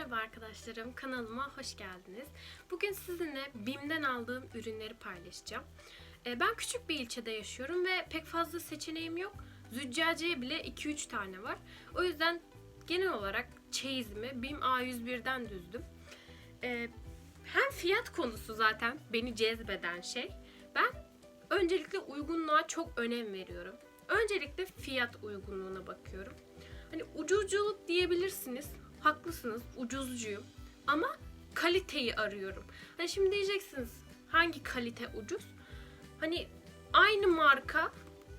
Merhaba arkadaşlarım, kanalıma hoş geldiniz. Bugün sizinle BİM'den aldığım ürünleri paylaşacağım. Ee, Ben küçük bir ilçede yaşıyorum ve pek fazla seçeneğim yok. Züccaciye bile 2-3 tane var. O yüzden genel olarak çeyizimi BİM A101'den düzdüm. Ee, Hem fiyat konusu zaten beni cezbeden şey. Ben öncelikle uygunluğa çok önem veriyorum. Öncelikle fiyat uygunluğuna bakıyorum. Hani ucuzculuk diyebilirsiniz. Haklısınız. Ucuzcuyum. Ama kaliteyi arıyorum. Hani şimdi diyeceksiniz hangi kalite ucuz? Hani aynı marka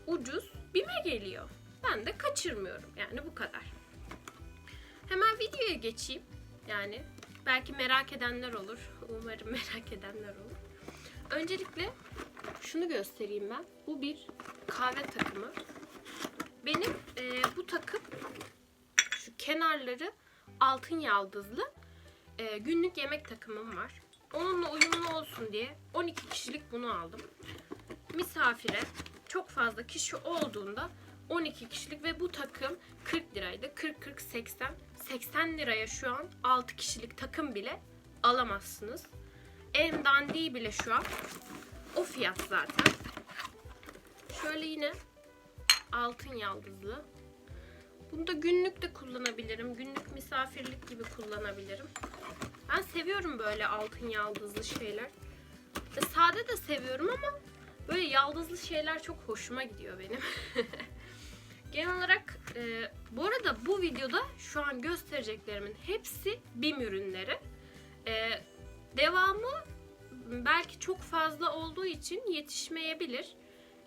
ucuz BİM'e geliyor. Ben de kaçırmıyorum. Yani bu kadar. Hemen videoya geçeyim. Yani belki merak edenler olur. Umarım merak edenler olur. Öncelikle şunu göstereyim ben. Bu bir kahve takımı. Benim e, bu takım şu kenarları altın yaldızlı e, günlük yemek takımım var. Onunla uyumlu olsun diye 12 kişilik bunu aldım. Misafire çok fazla kişi olduğunda 12 kişilik ve bu takım 40 liraydı. 40 40 80 80 liraya şu an 6 kişilik takım bile alamazsınız. En dandiği bile şu an o fiyat zaten. Şöyle yine altın yaldızlı. Bunu da günlük de kullanabilirim. Günlük misafirlik gibi kullanabilirim. Ben seviyorum böyle altın yaldızlı şeyler. E, sade de seviyorum ama böyle yaldızlı şeyler çok hoşuma gidiyor benim. Genel olarak e, bu arada bu videoda şu an göstereceklerimin hepsi BİM ürünleri. E, devamı belki çok fazla olduğu için yetişmeyebilir.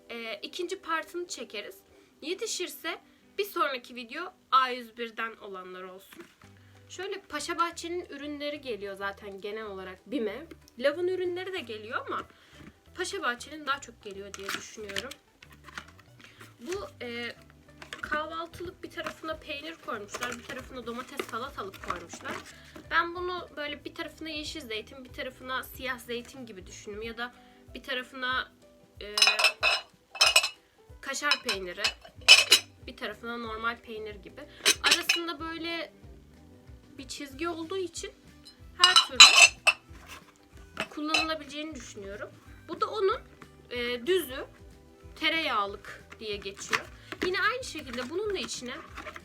E, ikinci partını çekeriz. Yetişirse bir sonraki video A101'den olanlar olsun. Şöyle Paşa Bahçe'nin ürünleri geliyor zaten genel olarak BİM'e. Lav'ın ürünleri de geliyor ama Paşa Bahçe'nin daha çok geliyor diye düşünüyorum. Bu e, kahvaltılık bir tarafına peynir koymuşlar, bir tarafına domates salatalık koymuşlar. Ben bunu böyle bir tarafına yeşil zeytin, bir tarafına siyah zeytin gibi düşündüm ya da bir tarafına e, kaşar peyniri, bir tarafına normal peynir gibi. Arasında böyle bir çizgi olduğu için her türlü kullanılabileceğini düşünüyorum. Bu da onun e, düzü tereyağlık diye geçiyor. Yine aynı şekilde bunun da içine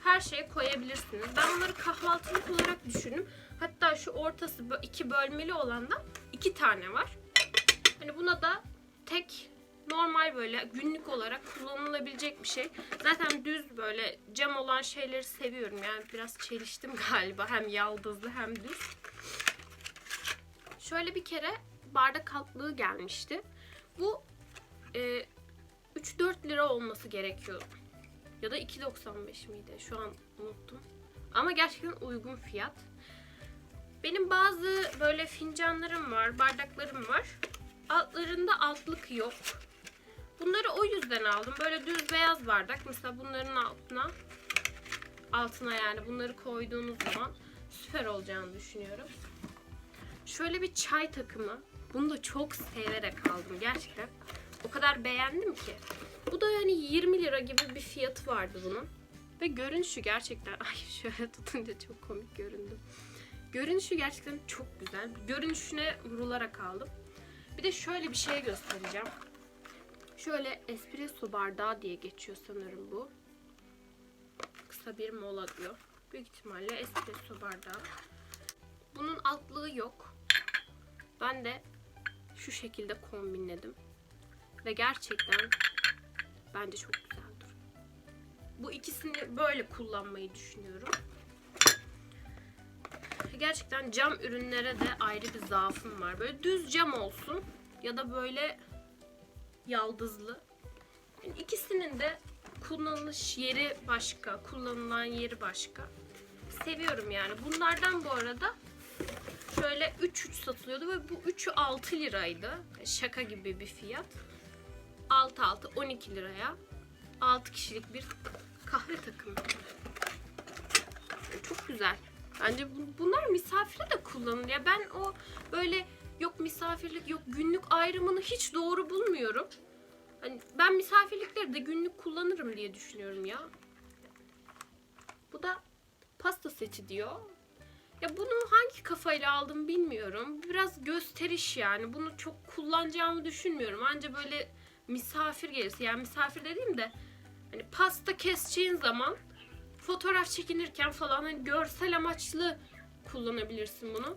her şeyi koyabilirsiniz. Ben bunları kahvaltılık olarak düşündüm. Hatta şu ortası iki bölmeli olandan iki tane var. Hani buna da tek normal böyle günlük olarak kullanılabilecek bir şey. Zaten düz böyle cam olan şeyleri seviyorum. Yani biraz çeliştim galiba. Hem yaldızlı hem düz. Şöyle bir kere bardak altlığı gelmişti. Bu e, 3-4 lira olması gerekiyor. Ya da 2.95 miydi? Şu an unuttum. Ama gerçekten uygun fiyat. Benim bazı böyle fincanlarım var, bardaklarım var. Altlarında altlık yok. Bunları o yüzden aldım. Böyle düz beyaz bardak. Mesela bunların altına altına yani bunları koyduğunuz zaman süper olacağını düşünüyorum. Şöyle bir çay takımı. Bunu da çok severek aldım gerçekten. O kadar beğendim ki. Bu da yani 20 lira gibi bir fiyatı vardı bunun. Ve görünüşü gerçekten ay şöyle tutunca çok komik göründü. Görünüşü gerçekten çok güzel. Görünüşüne vurularak aldım. Bir de şöyle bir şey göstereceğim. Şöyle espresso bardağı diye geçiyor sanırım bu. Kısa bir mola diyor. Büyük ihtimalle espresso bardağı. Bunun altlığı yok. Ben de şu şekilde kombinledim. Ve gerçekten bence çok güzel duruyor. Bu ikisini böyle kullanmayı düşünüyorum. Gerçekten cam ürünlere de ayrı bir zaafım var. Böyle düz cam olsun ya da böyle yaldızlı. Yani ikisinin de kullanılış yeri başka, kullanılan yeri başka. Seviyorum yani. Bunlardan bu arada şöyle 3-3 satılıyordu ve bu 3'ü 6 liraydı. Şaka gibi bir fiyat. 6-6 12 liraya 6 kişilik bir kahve takımı. Çok güzel. Bence bu- bunlar misafire de kullanılır. Ya ben o böyle yok misafirlik yok günlük ayrımını hiç doğru bulmuyorum. Hani ben misafirlikleri de günlük kullanırım diye düşünüyorum ya. Bu da pasta seti diyor. Ya bunu hangi kafayla aldım bilmiyorum. Biraz gösteriş yani. Bunu çok kullanacağımı düşünmüyorum. Anca böyle misafir gelirse yani misafir dediğim de hani pasta keseceğin zaman fotoğraf çekinirken falan hani görsel amaçlı kullanabilirsin bunu.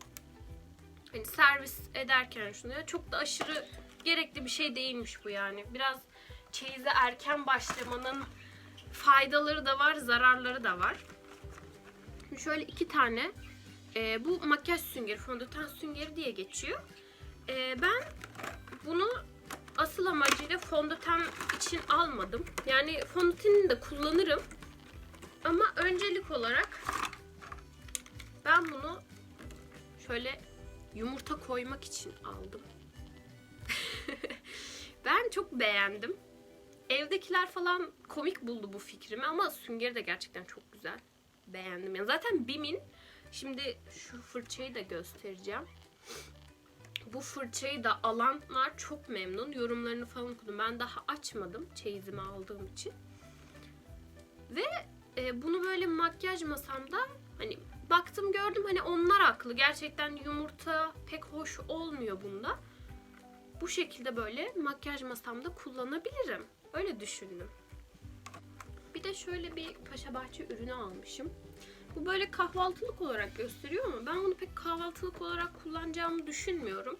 Hani servis ederken şunu ya çok da aşırı gerekli bir şey değilmiş bu yani. Biraz çeyize erken başlamanın faydaları da var, zararları da var. Şimdi şöyle iki tane e, bu makyaj süngeri, fondöten süngeri diye geçiyor. E, ben bunu asıl amacıyla fondöten için almadım. Yani fondötenini de kullanırım. Ama öncelik olarak ben bunu şöyle yumurta koymak için aldım. ben çok beğendim. Evdekiler falan komik buldu bu fikrimi ama süngeri de gerçekten çok güzel. Beğendim. Yani zaten Bim'in şimdi şu fırçayı da göstereceğim. Bu fırçayı da alanlar çok memnun. Yorumlarını falan okudum. Ben daha açmadım çeyizimi aldığım için. Ve e, bunu böyle makyaj masamda hani baktım gördüm hani onlar haklı. Gerçekten yumurta pek hoş olmuyor bunda. Bu şekilde böyle makyaj masamda kullanabilirim. Öyle düşündüm. Bir de şöyle bir Paşa Bahçe ürünü almışım. Bu böyle kahvaltılık olarak gösteriyor ama ben bunu pek kahvaltılık olarak kullanacağımı düşünmüyorum.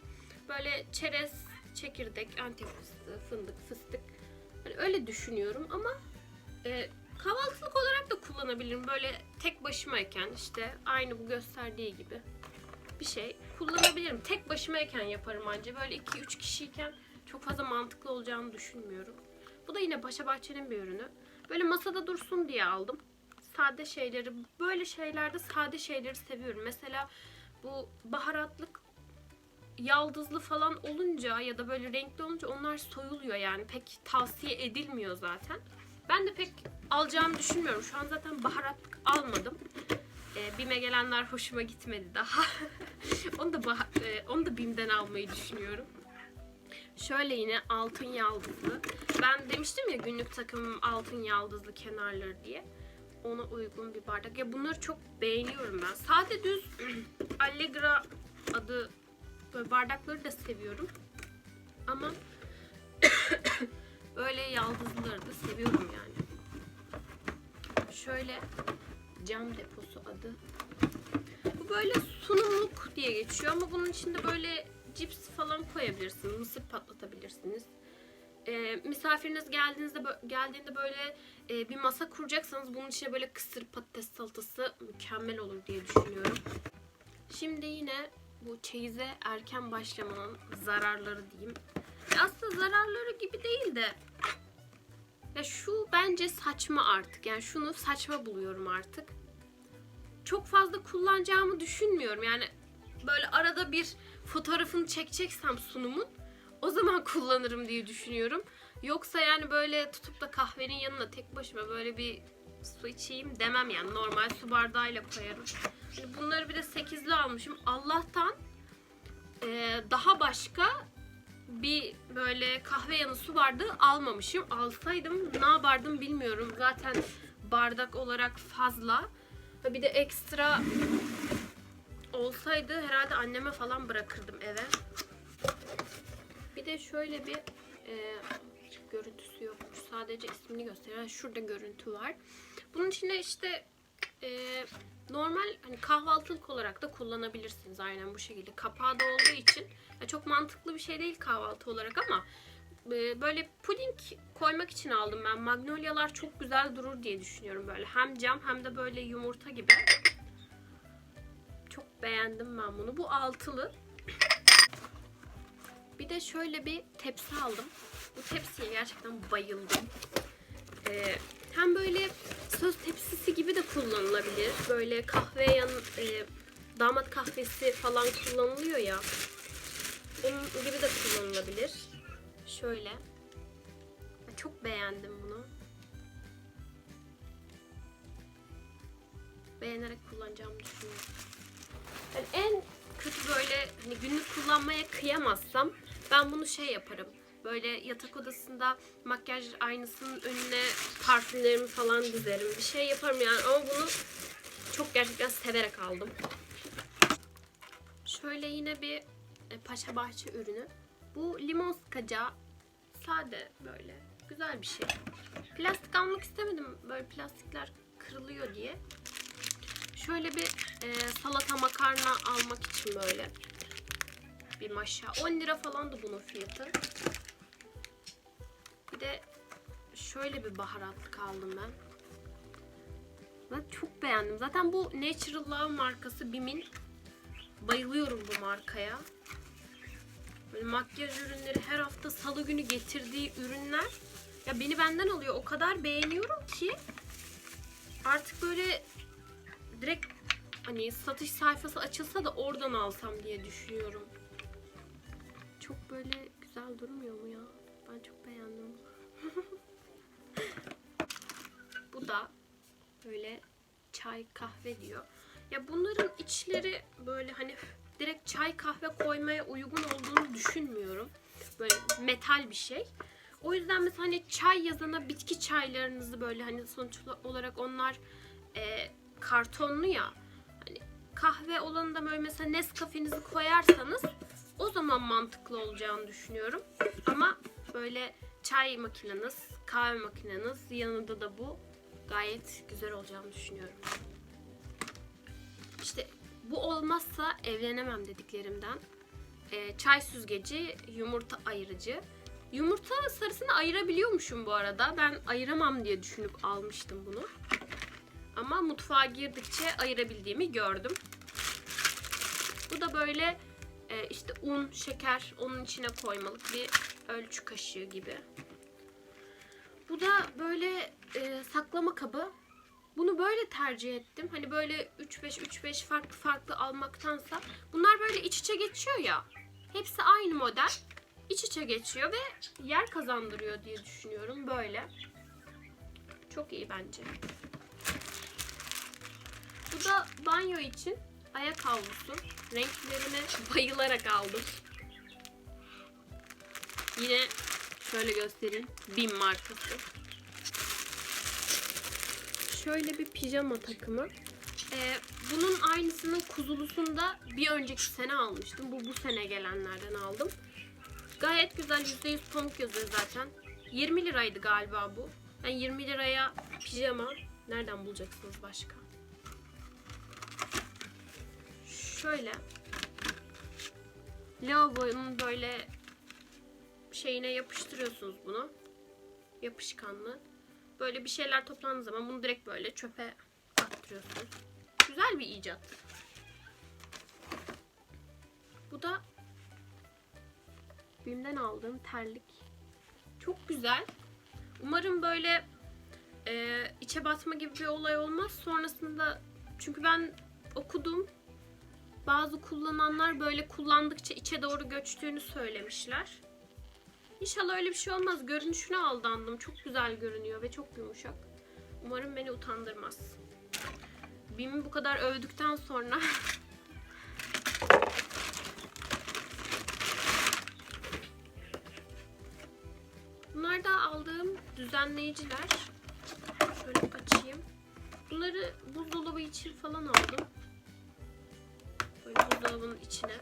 Böyle çerez, çekirdek, antep fıstığı, fındık, fıstık. Hani öyle düşünüyorum ama e, kahvaltılık olarak da kullanabilirim. Böyle tek başımayken işte aynı bu gösterdiği gibi bir şey kullanabilirim. Tek başımayken yaparım anca. Böyle 2-3 kişiyken çok fazla mantıklı olacağını düşünmüyorum. Bu da yine Paşa Bahçe'nin bir ürünü. Böyle masada dursun diye aldım. Sade şeyleri, böyle şeylerde sade şeyleri seviyorum. Mesela bu baharatlık yaldızlı falan olunca ya da böyle renkli olunca onlar soyuluyor yani. Pek tavsiye edilmiyor zaten. Ben de pek alacağımı düşünmüyorum. Şu an zaten baharatlık almadım. Ee, Bim'e gelenler hoşuma gitmedi daha. onu da e, onu da Bim'den almayı düşünüyorum. Şöyle yine altın yaldızlı. Ben demiştim ya günlük takımım altın yaldızlı kenarları diye. Ona uygun bir bardak. Ya bunları çok beğeniyorum ben. Sade düz Allegra adı bardakları da seviyorum. Ama böyle yaldızlıları da seviyorum yani. Şöyle cam deposu adı. Bu böyle sunumluk diye geçiyor ama bunun içinde böyle cips falan koyabilirsiniz. Mısır patlatabilirsiniz. Ee, misafiriniz geldiğinizde geldiğinde böyle e, bir masa kuracaksanız bunun içine böyle kısır patates salatası mükemmel olur diye düşünüyorum. Şimdi yine bu çeyize erken başlamanın zararları diyeyim. Aslında zararları gibi değil de ya şu bence saçma artık. Yani şunu saçma buluyorum artık. Çok fazla kullanacağımı düşünmüyorum. Yani böyle arada bir fotoğrafını çekeceksem sunumun o zaman kullanırım diye düşünüyorum. Yoksa yani böyle tutup da kahvenin yanına tek başıma böyle bir su içeyim demem yani. Normal su bardağıyla koyarım. Şimdi bunları bir de 8'li almışım. Allah'tan daha başka bir böyle kahve yanı su bardağı almamışım. Alsaydım ne yapardım bilmiyorum. Zaten bardak olarak fazla. Bir de ekstra olsaydı herhalde anneme falan bırakırdım eve. Bir de şöyle bir e, görüntüsü yokmuş. Sadece ismini gösteriyor. Şurada görüntü var. Bunun içinde işte e, normal hani kahvaltılık olarak da kullanabilirsiniz aynen bu şekilde. Kapağı da olduğu için ya çok mantıklı bir şey değil kahvaltı olarak ama e, böyle puding koymak için aldım ben. Magnolyalar çok güzel durur diye düşünüyorum böyle. Hem cam hem de böyle yumurta gibi. Çok beğendim ben bunu. Bu altılı. Bir de şöyle bir tepsi aldım. Bu tepsiye gerçekten bayıldım. Ee, hem böyle söz tepsisi gibi de kullanılabilir. Böyle kahve yan, e, damat kahvesi falan kullanılıyor ya. Onun gibi de kullanılabilir. Şöyle. Çok beğendim bunu. Beğenerek kullanacağımı düşünüyorum. Yani en kötü böyle hani günlük kullanmaya kıyamazsam ben bunu şey yaparım. Böyle yatak odasında makyaj aynasının önüne parfümlerimi falan dizerim. Bir şey yaparım yani ama bunu çok gerçekten severek aldım. Şöyle yine bir e, Paşa Bahçe ürünü. Bu limon sıkacağı sade böyle güzel bir şey. Plastik almak istemedim böyle plastikler kırılıyor diye. Şöyle bir e, salata makarna almak için böyle bir maşa. 10 lira falan da bunun fiyatı. De şöyle bir baharatlık aldım ben. Ben çok beğendim. Zaten bu Natural Love markası Bim'in. Bayılıyorum bu markaya. Böyle makyaj ürünleri her hafta salı günü getirdiği ürünler. Ya beni benden alıyor. O kadar beğeniyorum ki artık böyle direkt hani satış sayfası açılsa da oradan alsam diye düşünüyorum. Çok böyle güzel durmuyor mu ya? Ben çok beğendim. Bu da böyle çay kahve diyor. Ya bunların içleri böyle hani direkt çay kahve koymaya uygun olduğunu düşünmüyorum. Böyle metal bir şey. O yüzden mesela hani çay yazana bitki çaylarınızı böyle hani sonuç olarak onlar e, kartonlu ya. Hani kahve olanı da böyle mesela Nescafe'nizi koyarsanız o zaman mantıklı olacağını düşünüyorum. Ama böyle çay makineniz, kahve makineniz yanında da bu gayet güzel olacağını düşünüyorum. İşte bu olmazsa evlenemem dediklerimden. Ee, çay süzgeci, yumurta ayırıcı. Yumurta sarısını ayırabiliyormuşum bu arada. Ben ayıramam diye düşünüp almıştım bunu. Ama mutfağa girdikçe ayırabildiğimi gördüm. Bu da böyle e, işte un, şeker onun içine koymalık bir ölçü kaşığı gibi. Bu da böyle e, saklama kabı. Bunu böyle tercih ettim. Hani böyle 3-5 3-5 farklı farklı almaktansa. Bunlar böyle iç içe geçiyor ya. Hepsi aynı model. İç içe geçiyor ve yer kazandırıyor diye düşünüyorum böyle. Çok iyi bence. Bu da banyo için ayak havlusu. Renklerine bayılarak aldım. Yine şöyle göstereyim. Bim markası. Şöyle bir pijama takımı. Ee, bunun aynısının kuzulusunu da bir önceki sene almıştım. Bu bu sene gelenlerden aldım. Gayet güzel. %100 pamuk yazıyor zaten. 20 liraydı galiba bu. Yani 20 liraya pijama nereden bulacaksınız başka? Şöyle lavabonun böyle şeyine yapıştırıyorsunuz bunu. Yapışkanlı. Böyle bir şeyler toplandığı zaman bunu direkt böyle çöpe attırıyorsunuz. Güzel bir icat. Bu da Bim'den aldığım terlik. Çok güzel. Umarım böyle e, içe batma gibi bir olay olmaz. Sonrasında çünkü ben okudum. Bazı kullananlar böyle kullandıkça içe doğru göçtüğünü söylemişler. İnşallah öyle bir şey olmaz. Görünüşüne aldandım. Çok güzel görünüyor ve çok yumuşak. Umarım beni utandırmaz. Bim'i bu kadar övdükten sonra Bunlar da aldığım düzenleyiciler. Şöyle açayım. Bunları buzdolabı için falan aldım. Böyle buzdolabının içine.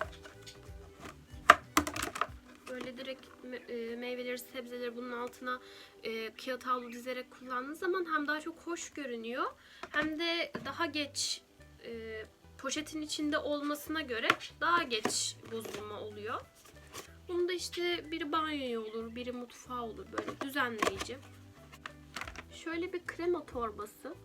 Böyle direkt e, meyveleri, sebzeleri bunun altına e, kağıt havlu dizerek kullandığınız zaman hem daha çok hoş görünüyor hem de daha geç e, poşetin içinde olmasına göre daha geç bozulma oluyor. Bunu da işte biri banyoya olur, biri mutfağa olur böyle düzenleyici. Şöyle bir krema torbası.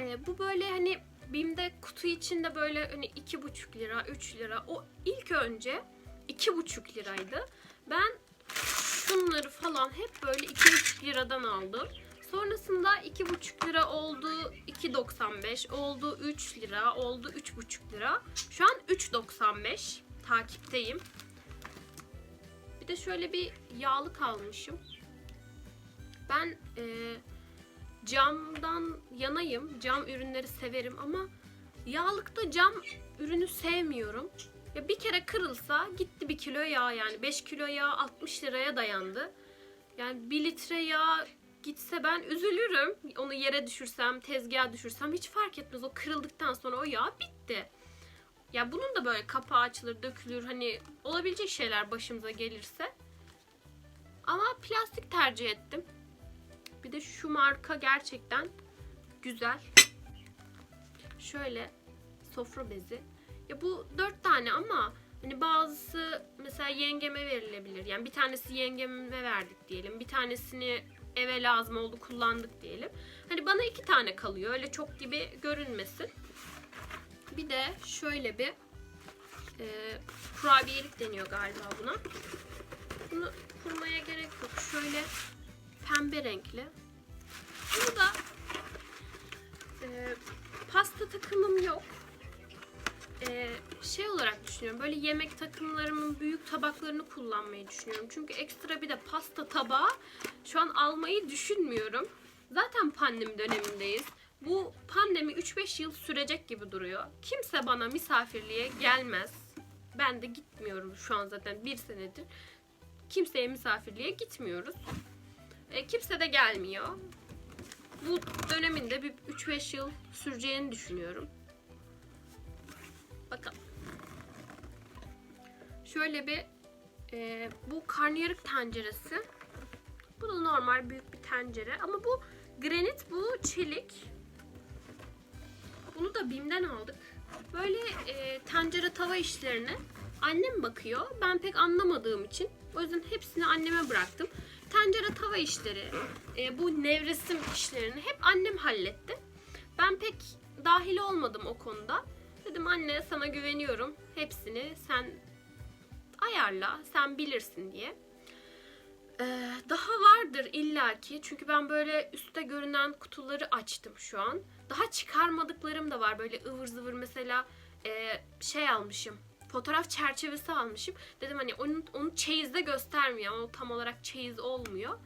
Ee, bu böyle hani Bim'de kutu içinde böyle hani iki buçuk lira, 3 lira. O ilk önce iki buçuk liraydı. Ben şunları falan hep böyle iki buçuk liradan aldım. Sonrasında iki buçuk lira oldu, 2.95 oldu, 3 lira oldu, üç buçuk lira. Şu an 3.95 takipteyim. Bir de şöyle bir yağlık almışım. Ben e, camdan yanayım. Cam ürünleri severim ama yağlıkta cam ürünü sevmiyorum. Ya bir kere kırılsa gitti bir kilo yağ yani. 5 kilo yağ 60 liraya dayandı. Yani 1 litre yağ gitse ben üzülürüm. Onu yere düşürsem, tezgaha düşürsem hiç fark etmez. O kırıldıktan sonra o yağ bitti. Ya bunun da böyle kapağı açılır, dökülür. Hani olabilecek şeyler başımıza gelirse. Ama plastik tercih ettim. Bir de şu marka gerçekten güzel. Şöyle sofra bezi. Ya bu dört tane ama hani bazısı mesela yengeme verilebilir. Yani bir tanesi yengeme verdik diyelim. Bir tanesini eve lazım oldu kullandık diyelim. Hani bana iki tane kalıyor. Öyle çok gibi görünmesin. Bir de şöyle bir e, kurabiyelik deniyor galiba buna. Bunu kurmaya gerek yok. Şöyle pembe renkli. Bunu da e, pasta takımım yok. E, şey olarak düşünüyorum. Böyle yemek takımlarımın büyük tabaklarını kullanmayı düşünüyorum. Çünkü ekstra bir de pasta tabağı şu an almayı düşünmüyorum. Zaten pandemi dönemindeyiz. Bu pandemi 3-5 yıl sürecek gibi duruyor. Kimse bana misafirliğe gelmez. Ben de gitmiyorum şu an zaten bir senedir. Kimseye misafirliğe gitmiyoruz. E, kimse de gelmiyor. Bu döneminde bir 3-5 yıl süreceğini düşünüyorum. Bakalım. Şöyle bir e, bu karnıyarık tenceresi. Bu da normal büyük bir tencere ama bu granit bu çelik. Bunu da BİM'den aldık. Böyle e, tencere tava işlerine annem bakıyor. Ben pek anlamadığım için o yüzden hepsini anneme bıraktım. Tencere tava işleri, e, bu nevresim işlerini hep annem halletti. Ben pek dahil olmadım o konuda. Dedim anne sana güveniyorum. Hepsini sen ayarla, sen bilirsin diye. Ee, daha vardır illaki. Çünkü ben böyle üstte görünen kutuları açtım şu an. Daha çıkarmadıklarım da var. Böyle ıvır zıvır mesela e, şey almışım. Fotoğraf çerçevesi almışım. Dedim hani onu, onu çeyizde göstermiyor. O tam olarak çeyiz olmuyor.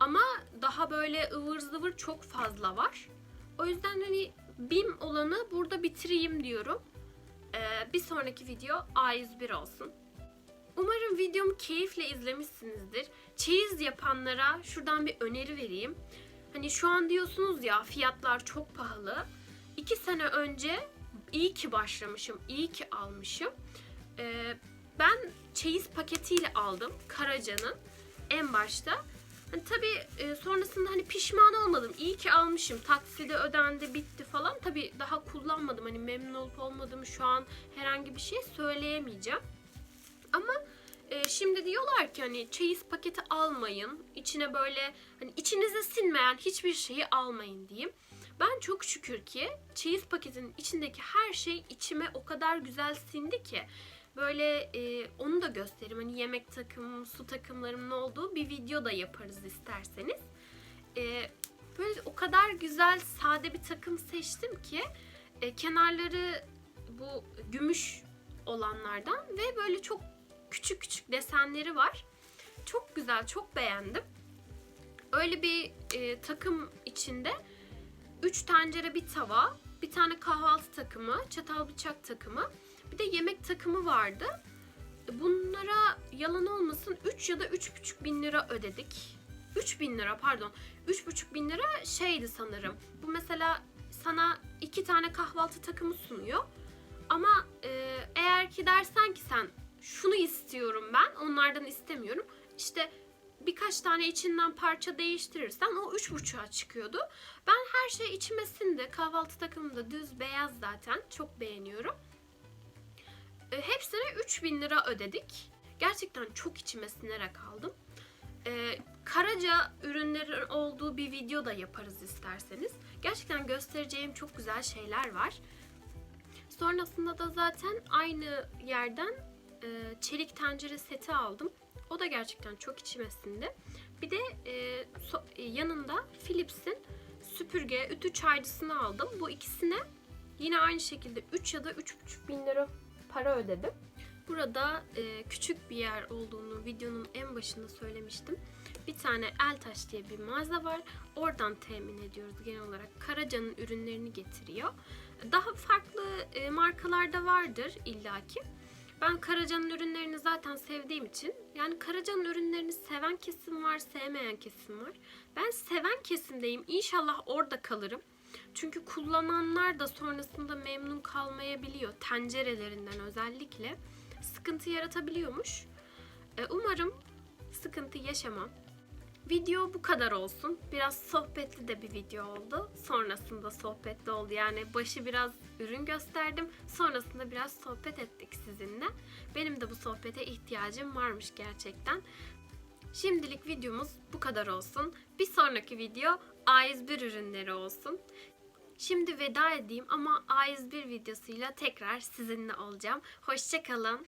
Ama daha böyle ıvır zıvır çok fazla var. O yüzden hani BİM olanı burada bitireyim diyorum. Ee, bir sonraki video A101 olsun. Umarım videomu keyifle izlemişsinizdir. Çeyiz yapanlara şuradan bir öneri vereyim. Hani şu an diyorsunuz ya fiyatlar çok pahalı. İki sene önce iyi ki başlamışım, iyi ki almışım. Ee, ben çeyiz paketiyle aldım Karaca'nın en başta. Hani tabii e, sonrasında hani pişman olmadım. İyi ki almışım. Takside ödendi, bitti falan. Tabii daha kullanmadım. Hani memnun olup olmadığımı şu an herhangi bir şey söyleyemeyeceğim. Ama e, şimdi diyorlar ki hani çeyiz paketi almayın. İçine böyle hani içinize sinmeyen hiçbir şeyi almayın diyeyim. Ben çok şükür ki çeyiz paketinin içindeki her şey içime o kadar güzel sindi ki böyle e, onu da göstereyim. Hani yemek takımım, su takımlarımın olduğu bir video da yaparız isterseniz. E, böyle o kadar güzel sade bir takım seçtim ki e, kenarları bu gümüş olanlardan ve böyle çok küçük küçük desenleri var. Çok güzel, çok beğendim. Öyle bir e, takım içinde 3 tencere bir tava, bir tane kahvaltı takımı, çatal bıçak takımı, bir de yemek takımı vardı. Bunlara yalan olmasın 3 ya da 3,5 bin lira ödedik. 3 bin lira pardon. 3,5 bin lira şeydi sanırım. Bu mesela sana iki tane kahvaltı takımı sunuyor. Ama e, eğer ki dersen ki sen şunu istiyorum ben onlardan istemiyorum. İşte birkaç tane içinden parça değiştirirsen o üç buçuğa çıkıyordu. Ben her şey içime sindi. Kahvaltı takımım da düz beyaz zaten. Çok beğeniyorum. E, hepsine 3000 lira ödedik. Gerçekten çok içime sinerek aldım. E, Karaca ürünlerin olduğu bir video da yaparız isterseniz. Gerçekten göstereceğim çok güzel şeyler var. Sonrasında da zaten aynı yerden e, çelik tencere seti aldım. O da gerçekten çok içime sindi. Bir de e, so- e, yanında Philips'in süpürge, ütü çaycısını aldım. Bu ikisine yine aynı şekilde 3 ya da 3,5 bin lira para ödedim. Burada e, küçük bir yer olduğunu videonun en başında söylemiştim. Bir tane Eltaş diye bir mağaza var. Oradan temin ediyoruz genel olarak. Karaca'nın ürünlerini getiriyor. Daha farklı e, markalarda vardır illaki. Ben Karaca'nın ürünlerini zaten sevdiğim için yani Karaca'nın ürünlerini seven kesim var, sevmeyen kesim var. Ben seven kesimdeyim. İnşallah orada kalırım. Çünkü kullananlar da sonrasında memnun kalmayabiliyor. Tencerelerinden özellikle sıkıntı yaratabiliyormuş. E, umarım sıkıntı yaşamam. Video bu kadar olsun. Biraz sohbetli de bir video oldu. Sonrasında sohbetli oldu. Yani başı biraz ürün gösterdim. Sonrasında biraz sohbet ettik sizinle. Benim de bu sohbete ihtiyacım varmış gerçekten. Şimdilik videomuz bu kadar olsun. Bir sonraki video A101 ürünleri olsun. Şimdi veda edeyim ama A101 videosuyla tekrar sizinle olacağım. Hoşçakalın.